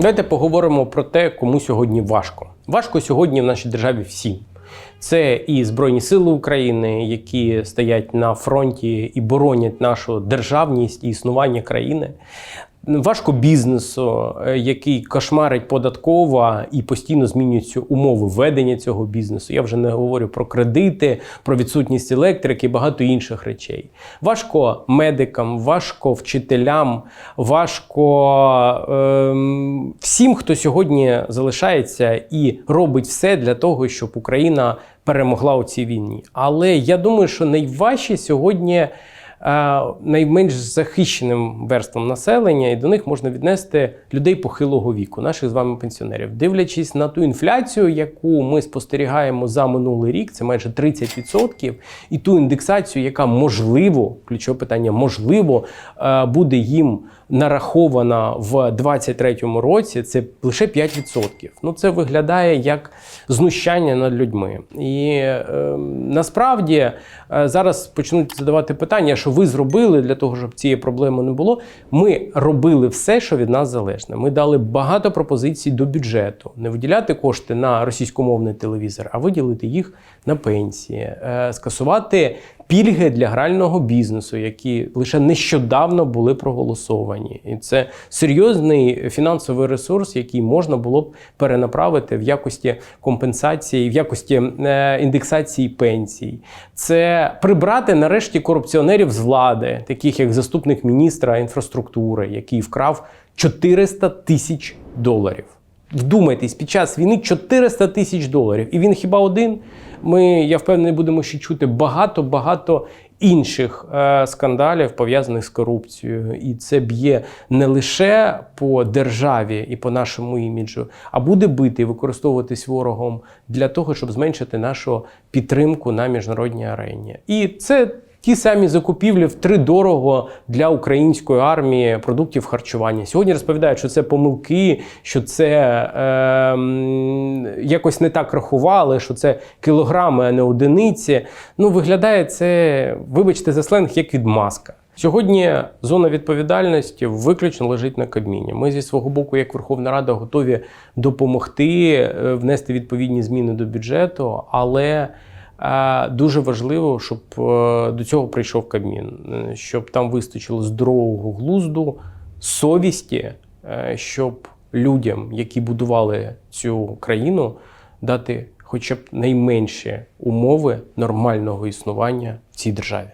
Давайте поговоримо про те, кому сьогодні важко. Важко сьогодні в нашій державі всім. Це і Збройні Сили України, які стоять на фронті і боронять нашу державність і існування країни. Важко бізнесу, е, який кошмарить податкова і постійно змінюються умови ведення цього бізнесу. Я вже не говорю про кредити, про відсутність електрики багато інших речей. Важко медикам, важко вчителям, важко ем, всім, хто сьогодні залишається і робить все для того, щоб Україна перемогла у цій війні. Але я думаю, що найважче сьогодні найменш захищеним верствам населення, і до них можна віднести людей похилого віку, наших з вами пенсіонерів. Дивлячись на ту інфляцію, яку ми спостерігаємо за минулий рік, це майже 30%, і ту індексацію, яка можливо, ключове питання, можливо, е, буде їм нарахована в 2023 році, це лише 5%. Ну це виглядає як знущання над людьми. І е, насправді е, зараз почнуть задавати питання, що ви зробили для того, щоб цієї проблеми не було. Ми робили все, що від нас залежне. Ми дали багато пропозицій до бюджету, не виділяти кошти на російськомовний телевізор, а виділити їх на пенсії, е, скасувати пільги для грального бізнесу, які лише нещодавно були проголосовані. І це серйозний фінансовий ресурс, який можна було б перенаправити в якості компенсації, в якості е, індексації пенсій. Це прибрати нарешті корупціонерів з влади, таких як заступник міністра інфраструктури, який вкрав 400 тисяч доларів. Вдумайтесь, під час війни 400 тисяч доларів. І він хіба один? Ми, я впевнений, будемо ще чути багато-багато інших е, скандалів, пов'язаних з корупцією. І це б'є не лише по державі і по нашому іміджу, а буде бити і використовуватись ворогом для того, щоб зменшити нашу підтримку на міжнародній арені. І це. Ті самі закупівлі втридорого для української армії продуктів харчування. Сьогодні розповідають, що це помилки, що це е, якось не так рахували, що це кілограми, а не одиниці. Ну, виглядає це, вибачте, за сленг, як відмазка. Сьогодні зона відповідальності виключно лежить на Кабміні. Ми зі свого боку, як Верховна Рада, готові допомогти е, внести відповідні зміни до бюджету, але дуже важливо, щоб е, до цього прийшов Кабмін, е, щоб там вистачило здорового глузду, совісті, е, щоб людям, які будували цю країну, дати хоча б найменші умови нормального існування в цій державі.